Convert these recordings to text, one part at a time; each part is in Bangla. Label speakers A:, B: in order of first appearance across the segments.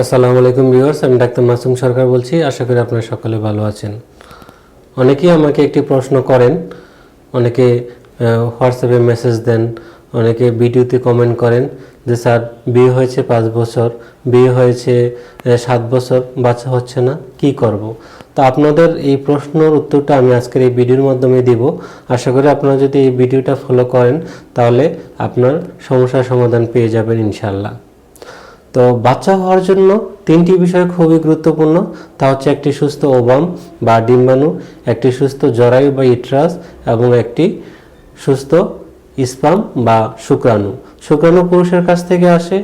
A: আসসালামু আলাইকুম ভিউয়ার্স, আমি ডাক্তার মাসুম সরকার বলছি। আশা করি আপনারা সকলে ভালো আছেন। অনেকেই আমাকে একটি প্রশ্ন করেন, অনেকে হোয়াটসঅ্যাপে মেসেজ দেন, অনেকে ভিডিওতে কমেন্ট করেন যে, স্যার, বিয়ে হয়েছে পাঁচ বছর, বিয়ে হয়েছে সাত বছর, বাচ্চা হচ্ছে না, কি করব? তো আপনাদের এই প্রশ্নের উত্তরটা আমি আজকের এই ভিডিওর মাধ্যমে দিব। আশা করি আপনারা যদি এই ভিডিওটা ফলো করেন, তাহলে আপনার সমস্যার সমাধান পেয়ে যাবেন ইনশাল্লাহ তো বাচ্চা হওয়ার জন্য তিনটি বিষয় খুবই গুরুত্বপূর্ণ। তা হচ্ছে একটি সুস্থ ওবাম বা ডিম্বাণু, একটি সুস্থ জরায়ু বা ইট্রাস এবং একটি সুস্থ স্পাম বা শুক্রাণু। শুক্রাণু পুরুষের কাছ থেকে আসে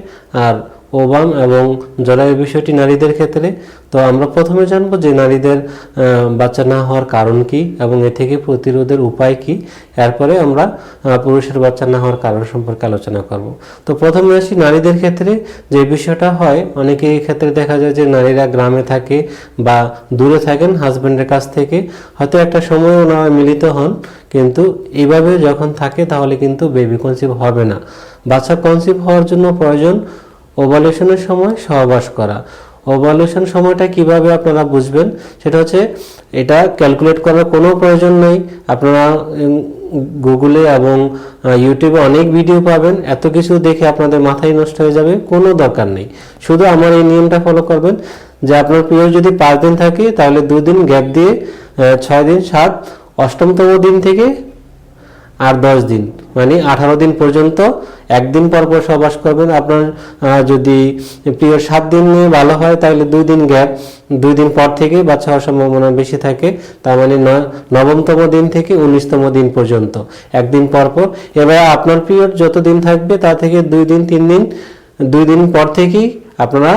A: আর ওবাম এবং জরায়ু বিষয়টি নারীদের ক্ষেত্রে, তো আমরা প্রথমে জানব যে নারীদের বাচ্চা না হওয়ার কারণ কি এবং এ থেকে প্রতিরোধের উপায় কি। এরপরে আমরা পুরুষের বাচ্চা না হওয়ার কারণ সম্পর্কে আলোচনা করব। তো প্রথমে আসি নারীদের ক্ষেত্রে, যে বিষয়টা হয় অনেকে ক্ষেত্রে দেখা যায় যে নারীরা গ্রামে থাকে বা দূরে থাকেন হাজব্যান্ডের কাছ থেকে, হয়তো একটা সময় ওনারা মিলিত হন, কিন্তু এইভাবে যখন থাকে তাহলে কিন্তু বেবি কনসিভ হবে না। বাচ্চা কনসিভ হওয়ার জন্য প্রয়োজন ওভালেশনের সময় সহবাস করা। ওভালেশন সময়টা কীভাবে আপনারা বুঝবেন? সেটা হচ্ছে এটা ক্যালকুলেট করার কোনো প্রয়োজন নেই। আপনারা গুগলে এবং ইউটিউবে অনেক ভিডিও পাবেন। এত কিছু দেখে আপনাদের মাথায় নষ্ট হয়ে যাবে, কোনো দরকার নেই। শুধু আমার এই নিয়মটা ফলো করবেন যে আপনার পিরিয়ড যদি পাঁচ দিন থাকে, তাহলে দুদিন গ্যাপ দিয়ে ছয় দিন, সাত, অষ্টমতম দিন থেকে আর দশ দিন। মানে আঠারো দিন পর্যন্ত, একদিন পর পর সহবাস করবেন। আপনার যদি প্রিয় সাত দিন নিয়ে ভালো হয়, তাহলে দুই দিন গ্যাপ। দুই দিন পর থেকে বাচ্চা হওয়ার সম্ভাবনা বেশি থাকে। তার মানে নবমতম দিন থেকে উনিশতম দিন পর্যন্ত। একদিন পর পর। এবার আপনার পিরিয়ড যত দিন থাকবে, তা থেকে দুই দিন, তিন দিন, দুই দিন পর থেকেই আপনারা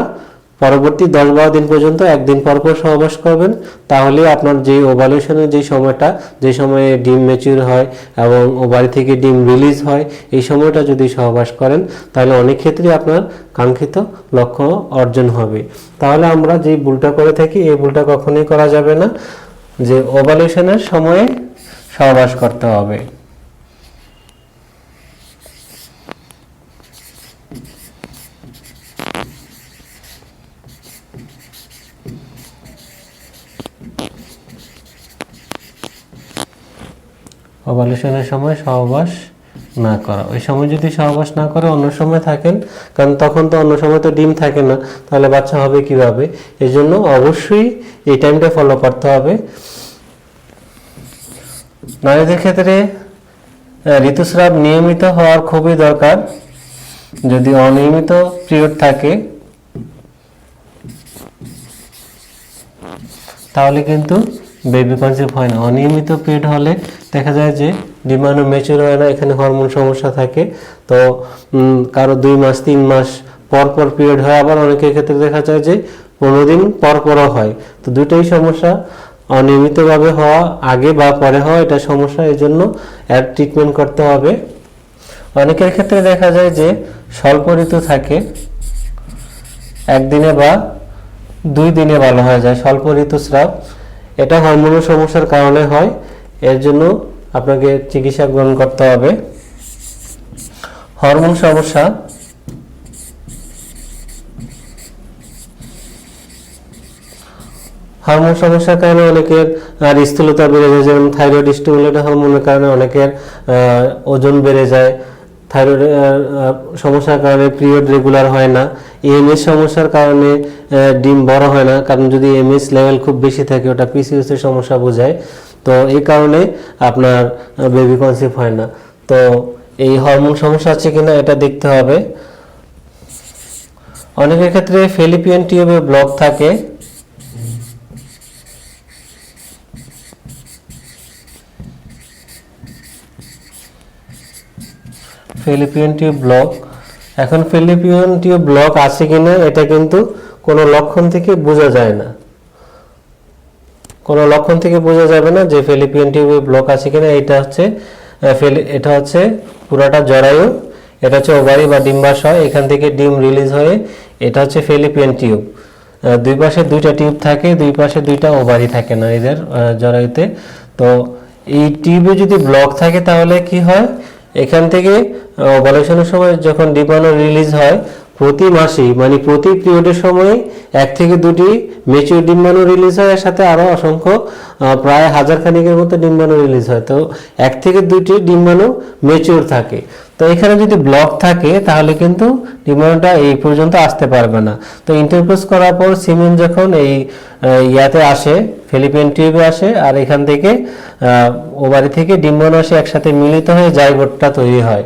A: পরবর্তী দশ বারো দিন পর্যন্ত একদিন পর পর সহবাস করবেন। তাহলে আপনার যে ওভালুশনের যে সময়টা, যে সময়ে ডিম ম্যাচিউর হয় এবং ওভারি থেকে ডিম রিলিজ হয়, এই সময়টা যদি সহবাস করেন, তাহলে অনেক ক্ষেত্রে আপনার কাঙ্ক্ষিত লক্ষ্য অর্জন হবে। তাহলে আমরা যে ভুলটা করে থাকি, এই ভুলটা কখনোই করা যাবে না। যে ওভালুশনের সময়ে সহবাস করতে হবে। ওভালুশনের সময় সহবাস না করা। ওই সময় যদি সহবাস না করে, অন্য সময় থাকেন, কারণ তখন তো অন্য সময় তো ডিম থাকে না, তাহলে বাচ্চা হবে কীভাবে? এই জন্য অবশ্যই এই টাইমটা ফলো করতে হবে। নারীদের ক্ষেত্রে ঋতুস্রাব নিয়মিত হওয়ার খুবই দরকার। যদি অনিয়মিত পিরিয়ড থাকে, তাহলে কিন্তু বেবি কনসেপ্ট হয় না। অনিয়মিত পিরিয়ড হলে দেখা যায় যে ডিমান্ড মেচুর হয় না, এখানে হরমোন সমস্যা থাকে। তো কারও দুই মাস, তিন মাস পর পর পিরিয়ড হয়। আবার অনেকের ক্ষেত্রে দেখা যায় যে পনেরো দিন পর পরও হয়। তো দুটোই সমস্যা। অনিয়মিতভাবে হওয়া, আগে বা পরে হওয়া, এটা সমস্যা। এই জন্য এর ট্রিটমেন্ট করতে হবে। অনেকের ক্ষেত্রে দেখা যায় যে স্বল্প ঋতু থাকে। একদিনে বা দুই দিনে ভালো হয়ে যায়। স্বল্প ঋতুস্রাব এটা হরমোনের সমস্যার কারণে হয়। এর জন্য আপনাকে চিকিৎসা গ্রহণ করতে হবে। হরমোন সমস্যা। হরমোন সমস্যার কারণে অনেকের, আর স্থূলতা বেড়ে যায়। যেমন থাইরয়েড, স্টিমুলেটর হরমোনের কারণে অনেকের ওজন বেড়ে যায়। থাইরয়েড সমস্যার কারণে পিরিয়ড রেগুলার হয় না। এমএস সমস্যার কারণে ডিম বড় হয় না, কারণ যদি এমএস লেভেল খুব বেশি থাকে, ওটা পিসিএস এর সমস্যা বোঝায়। তো এই কারণে আপনার বেবি কনসিভ হয় না। তো এই হরমোন সমস্যা আছে কিনা, এটা দেখতে হবে। অনেকের ক্ষেত্রে ফেলিপিয়ান টিউবে ব্লক থাকে। Fallopian tube block. এখন ফিলিপিয়ান টিউব ব্লক আছে কিনা, এটা কিন্তু কোনো লক্ষণ থেকে বোঝা যায় না। কোনো লক্ষণ থেকে বোঝা যাবে না যে ফিলিপিয়ান টিউবে ব্লক আছে কিনা, এটা হচ্ছে এটা হচ্ছে পুরাটা জরায়ু, এটা হচ্ছে ওভারি বা ডিম্বাশয়, এখান থেকে ডিম রিলিজ হয়ে এটা হচ্ছে ফিলিপিয়ান টিউব। দুই পাশে দুইটা টিউব থাকে, দুই পাশে দুইটা ওভারি থাকে না এদের জরায়ুতে। তো এই টিউবে যদি ব্লক থাকে তাহলে কি হয়? এখান থেকে অপারেশনের সময় যখন ডিপানো রিলিজ হয় প্রতি মাসেই মানে প্রতি পিরিয়ডের সময় এক থেকে দুটি মেচিউর ডিম্বাণু রিলিজ হয় এর সাথে আরও অসংখ্য প্রায় হাজার খানিকের মতো ডিম্বাণু রিলিজ হয়। তো এক থেকে দুইটি ডিম্বাণু মেচিউর থাকে। তো এখানে যদি ব্লক থাকে, তাহলে কিন্তু ডিম্বাণুটা এই পর্যন্ত আসতে পারবে না। তো ইন্টারপোজ করার পর সিমেন্ট যখন এই ইয়াতে আসে ফিলিপিন টিউবে আসে, আর এখান থেকে ওভারি থেকে ডিম্বাণু আসে, একসাথে মিলিত হয়ে জাইগোটটা তৈরি হয়।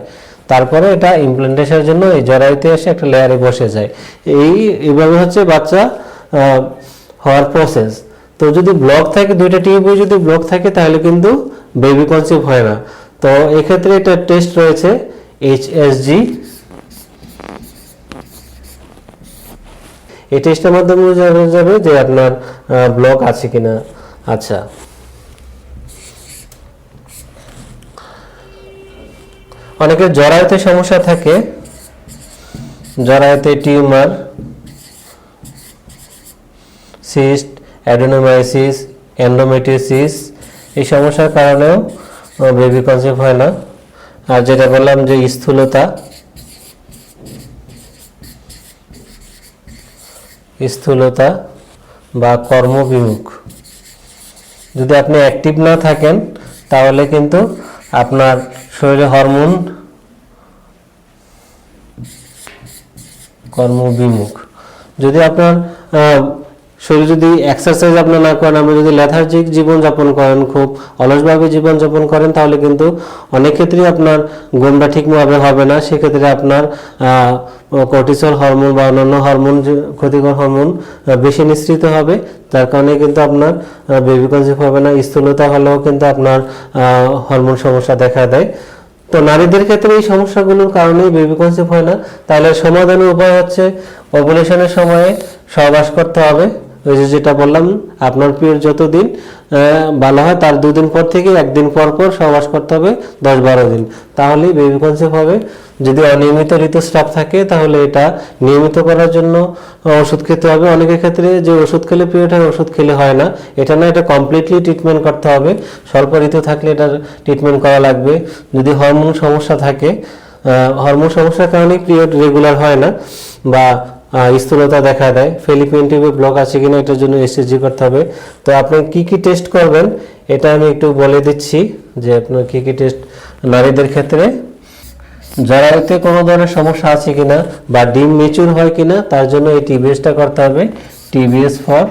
A: তারপরে এটা ইমপ্লান্টেশনের জন্য এই জরায়ুতে এসে একটা লেয়ারে বসে যায়। এই এইভাবে হচ্ছে বাচ্চা হওয়ার প্রসেস তো যদি ব্লক থাকে, দুইটা টিউবে যদি ব্লক থাকে, তাহলে কিন্তু বেবি কনসিভ হয় না। তো এক্ষেত্রে এটা টেস্ট রয়েছে এইচএসজি এই টেস্টের মাধ্যমে জানা যাবে যে আপনার ব্লক আছে কিনা। আচ্ছা। অনেকের জরায়ুতে সমস্যা থাকে, জরায়ুতে টিউমার, সিস্ট, অ্যাডেনোমাইসিস এন্ডোমেট্রিওসিস এই সমস্যার কারণেও বেবি কনসিভ হয় না। আর যেটা বললাম যে স্থূলতা স্থূলতা বা কর্মবিমুখ। যদি আপনি অ্যাক্টিভ না থাকেন, তাহলে কিন্তু আপনার শরীরে হরমোন কর্মবিমুখ। যদি আপনার শরীর যদি এক্সারসাইজ আপনার না করেন, আপনি যদি লেথার্জিক জীবনযাপন করেন, খুব অলসভাবে জীবনযাপন করেন, তাহলে কিন্তু অনেক ক্ষেত্রেই আপনার ঘুমটা ঠিকভাবে হবে না। সেক্ষেত্রে আপনার কর্টিসল হরমোন বা অন্যান্য হরমোন ক্ষতিকর হরমোন বেশি নিঃসৃত হবে। তার কারণে কিন্তু আপনার বেবি কনসিভ হবে না। স্থূলতা হলেও কিন্তু আপনার হরমোন সমস্যা দেখা দেয়। তো নারীদের ক্ষেত্রে এই সমস্যাগুলোর কারণেই বেবি কনসিভ হয় না। তাহলে সমাধানের উপায় হচ্ছে ওভুলেশনের সময়ে সহবাস করতে হবে। ওই যে যেটা বললাম, আপনার পিরিয়ড যতদিন ভালো হয়, তার দুদিন পর থেকে একদিন পর পর সহবাস করতে হবে দশ বারো দিন। তাহলেই বেবি কনসিভ হবে। যদি অনিয়মিত ঋতুস্রাব থাকে, তাহলে এটা নিয়মিত করার জন্য ওষুধ খেতে হবে। অনেকের ক্ষেত্রে যে ওষুধ খেলে পিরিয়ড হয়, ওষুধ খেলে হয় না। এটা না, এটা কমপ্লিটলি ট্রিটমেন্ট করতে হবে। স্বল্প ঋতু থাকলে এটার ট্রিটমেন্ট করা লাগবে। যদি হরমোন সমস্যা থাকে হরমোন সমস্যার কারণে পিরিয়ড রেগুলার হয় না, বা স্থূলতা দেখা দেয়। ফেলিপিন টিউবে ব্লক আছে কিনা এটার জন্য এসএসজি করতে হবে। তো আপনি কি কি টেস্ট করবেন, এটা আমি একটু বলে দিচ্ছি যে আপনার কি কি টেস্ট নারীদের ক্ষেত্রে। জরায়ুতে কোনো ধরনের সমস্যা আছে কিনা বা ডিম মেচুর হয় কিনা, তার জন্য এই টিবিএসটা করতে হবে। TBS for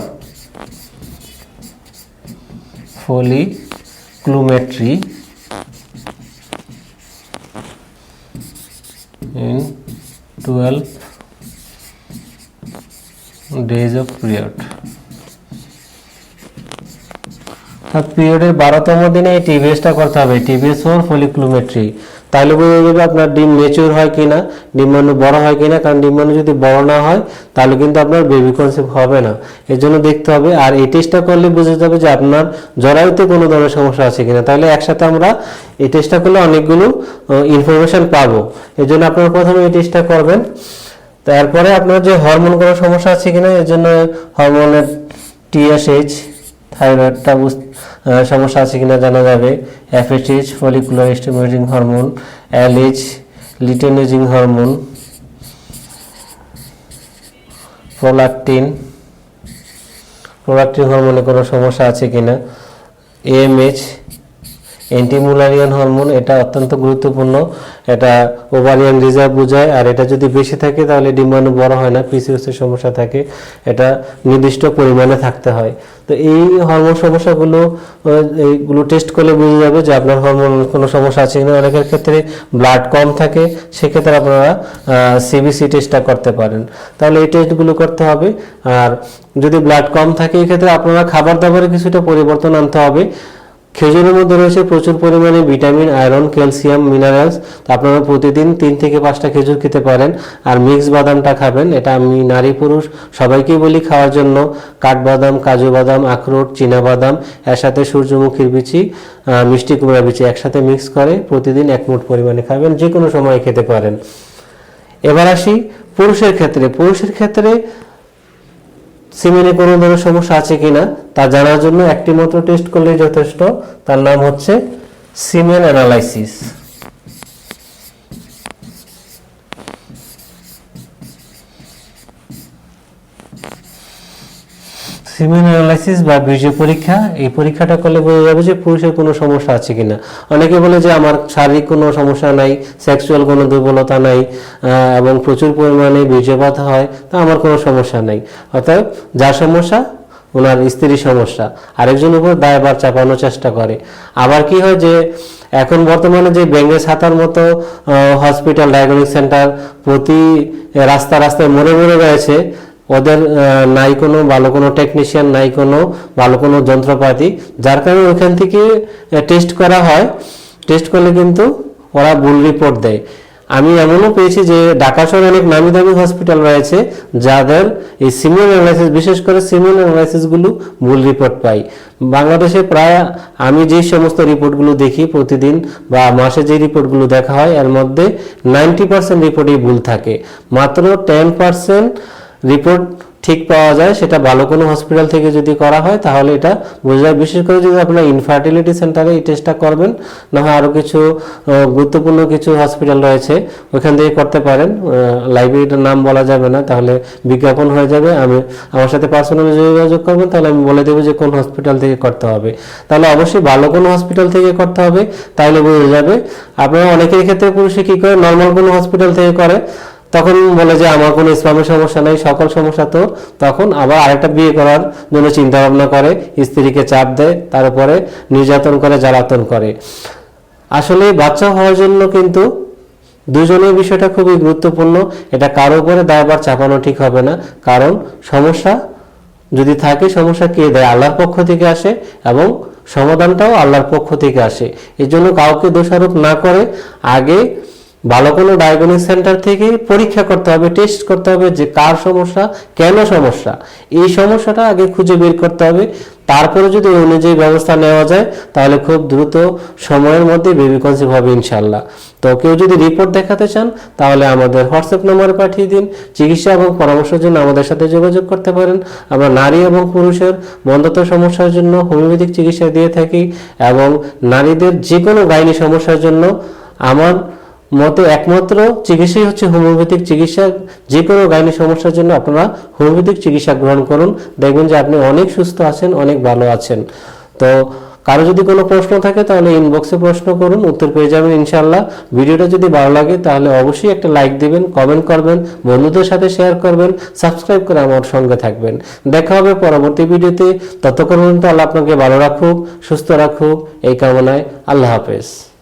A: folliculometry in 12 of period. অর্থাৎ পিরিয়ডের বারোতম দিনে এই টিভিএসটা করতে হবে। টিভিএস ফোর ফলিক্লোমেট্রি তাহলে বোঝা যাবে আপনার ডিম মেচিউর হয় কি কিনা ডিম্বাণু বড় হয় কিনা, কারণ ডিম্বাণু যদি বড় না হয়, তাহলে কিন্তু আপনার বেবি কনসেপ্ট হবে না। এর জন্য দেখতে হবে, আর এই টেস্টটা করলে বোঝা যাবে যে আপনার জরায়ুতে কোনো ধরনের সমস্যা আছে কিনা। তাহলে একসাথে আমরা এই টেস্টটা করলে অনেকগুলো ইনফরমেশন পাবো। এর জন্য আপনারা প্রথমে এই টেস্টটা করবেন। তারপরে আপনার যে হরমোন কোনো সমস্যা আছে কিনা, এর জন্য হরমোনের টিএসএইচ থাইরয়েডটা সমস্যা আছে কিনা জানা যাবে। FSH follicular stimulating hormone LH luteinizing hormone prolactin prolactin হরমোনে কোনো সমস্যা আছে কিনা? এএমএইচ অ্যান্টিমুলারিয়ান হরমোন এটা অত্যন্ত গুরুত্বপূর্ণ। এটা ওভারিয়ান রিজার্ভ বোঝায়, আর এটা যদি বেশি থাকে তাহলে ডিম্বাণু বড় হয় না পিসিওস এর সমস্যা থাকে। এটা নির্দিষ্ট পরিমাণে থাকতে হয়। তো এই হরমোন সমস্যাগুলো এইগুলো টেস্ট করলে বোঝা যাবে যে আপনার হরমোন কোনো সমস্যা আছে কিনা। অনেকের ক্ষেত্রে ব্লাড কম থাকে, সেক্ষেত্রে আপনারা সিবিসি টেস্টটা করতে পারেন। তাহলে এই টেস্টগুলো করতে হবে। আর যদি ব্লাড কম থাকে, এক্ষেত্রে আপনারা খাবার দাবারে কিছুটা পরিবর্তন আনতে হবে। খেজুরের মধ্যে রয়েছে প্রচুর পরিমাণে ভিটামিন, আয়রন, ক্যালসিয়াম, মিনারেলস। আপনারা প্রতিদিন তিন থেকে পাঁচটা খেজুর খেতে পারেন। আর মিক্স বাদামটা খাবেন। এটা আমি নারী পুরুষ, সবাইকেই বলি খাওয়ার জন্য। কাঠবাদাম, কাজু বাদাম, আখরোট বাদাম এর সাথে সূর্যমুখীর বিচি মিষ্টি কুমড়া বিচি একসাথে মিক্স করে প্রতিদিন এক মুঠ পরিমাণে খাবেন। যে কোনো সময় খেতে পারেন। এবার আসি পুরুষের ক্ষেত্রে। পুরুষের ক্ষেত্রে সিমেনে কোনো ধরনের সমস্যা আছে কিনা, তা জানার জন্য একটি মাত্র টেস্ট করলেই যথেষ্ট। তার নাম হচ্ছে সিমেন অ্যানালাইসিস। সিমেন বা বীর্য পরীক্ষা, এই পরীক্ষাটা করলে বোঝা যাবে যে পুরুষের কোনো সমস্যা আছে কিনা। অনেকে বলে যে আমার শারীরিক কোনো সমস্যা নাই সেক্সুয়াল কোনো দুর্বলতা নাই এবং প্রচুর পরিমাণে বীর্যপাত হয়, তা আমার কোনো সমস্যা নাই। অর্থাৎ যার সমস্যা, ওনার স্ত্রীর সমস্যা। আরেকজন উপর দায়ভার চাপানোর চেষ্টা করে। আবার কি হয় যে, এখন বর্তমানে যে ব্যাঙ্গে ছাতার মতো হসপিটাল ডায়াগনস্টিক সেন্টার প্রতি রাস্তা রাস্তায় মরে মরে রয়েছে ওদের নাই কোনো, ভালো কোনো টেকনিশিয়ান নাই কোনো, ভালো কোনো যন্ত্রপাতি। যার কারণে ওইখান থেকে টেস্ট করা হয়। টেস্ট করলে কিন্তু ওরা ভুল রিপোর্ট দেয়। আমি এমনও পেয়েছি যে ঢাকা শহরে অনেক নামি দামি হসপিটাল রয়েছে, যাদের এই সিমিয়ান অ্যানালাইসিস বিশেষ করে সিমিয়ান অ্যানালাইসিসগুলো ভুল রিপোর্ট পাই বাংলাদেশে প্রায়, আমি যে সমস্ত রিপোর্টগুলো দেখি প্রতিদিন বা মাসে যে রিপোর্টগুলো দেখা হয়, এর মধ্যে নাইনটি পার্সেন্ট রিপোর্টই ভুল থাকে। মাত্র টেন পার্সেন্ট রিপোর্ট ঠিক পাওয়া যায়, সেটা ভালো কোনো হসপিটাল থেকে যদি করা হয়, তাহলে এটা বোঝা যায়। বিশেষ করে যদি আপনার ইনফার্টিলিটি সেন্টারে এই টেস্টটা করবেন, না হয় আরও কিছু গুরুত্বপূর্ণ কিছু হসপিটাল রয়েছে, ওইখান থেকে করতে পারেন। লাইব্রেরিটার নাম বলা যাবে না, তাহলে বিজ্ঞাপন হয়ে যাবে। আমি আমার সাথে পার্সোনালি যোগাযোগ করবেন, তাহলে আমি বলে দেবো যে কোন হসপিটাল থেকে করতে হবে। তাহলে অবশ্যই ভালো কোনো হসপিটাল থেকে করতে হবে তাহলে বোঝা যাবে। আপনারা অনেকের ক্ষেত্রে পুরুষে কি করে নর্মাল কোনো হসপিটাল থেকে করে। তখন বলে যে, আমার কোনো ইসলামের সমস্যা নেই, সকল সমস্যা তো। তখন আবার আরেকটা বিয়ে করার জন্য চিন্তা ভাবনা করে, স্ত্রীকে চাপ দেয়, তারপরে নির্যাতন করে, জ্বালাতন করে। আসলে বাচ্চা হওয়ার জন্য কিন্তু দুজনের বিষয়টা খুবই গুরুত্বপূর্ণ। এটা কারও উপরে দায়ভার চাপানো ঠিক হবে না। কারণ সমস্যা যদি থাকে, সমস্যা কে দেয়? আল্লাহর পক্ষ থেকে আসে এবং সমাধানটাও আল্লাহর পক্ষ থেকে আসে। এই জন্য কাউকে দোষারোপ না করে আগে ভালো কোনো ডায়াগনিক সেন্টার থেকে পরীক্ষা করতে হবে টেস্ট করতে হবে যে কার সমস্যা, কেন সমস্যা। এই সমস্যাটা আগে খুঁজে বের করতে হবে। তারপরে যদি ওই অনুযায়ী ব্যবস্থা নেওয়া যায়, তাহলে খুব দ্রুত সময়ের মধ্যে বেবি কনসিভ হবে ইনশাল্লাহ তো কেউ যদি রিপোর্ট দেখাতে চান, তাহলে আমাদের হোয়াটসঅ্যাপ নম্বরে পাঠিয়ে দিন। চিকিৎসা এবং পরামর্শের জন্য আমাদের সাথে যোগাযোগ করতে পারেন। আমরা নারী এবং পুরুষের বন্ধত্ব সমস্যার জন্য হোমিওপ্যাথিক চিকিৎসা দিয়ে থাকি এবং নারীদের যে কোনো গাইনি সমস্যার জন্য আমার মতে একমাত্র চিকিৎসাই হচ্ছে হোমিওপ্যাথিক চিকিৎসা। যে কোনো গাইনি সমস্যার জন্য আপনারা হোমিওপ্যাথিক চিকিৎসা গ্রহণ করুন। দেখবেন যে আপনি অনেক সুস্থ আছেন, অনেক ভালো আছেন। তো কারও যদি কোনো প্রশ্ন থাকে তাহলে ইনবক্সে প্রশ্ন করুন, উত্তর পেয়ে যাবেন ইনশাল্লাহ ভিডিওটা যদি ভালো লাগে তাহলে অবশ্যই একটা লাইক দিবেন কমেন্ট করবেন, বন্ধুদের সাথে শেয়ার করবেন সাবস্ক্রাইব করে আমার সঙ্গে থাকবেন। দেখা হবে পরবর্তী ভিডিওতে। ততক্ষণ পর্যন্ত আল্লাহ আপনাকে ভালো রাখুক, সুস্থ রাখুক। এই কামনায় আল্লাহ হাফেজ।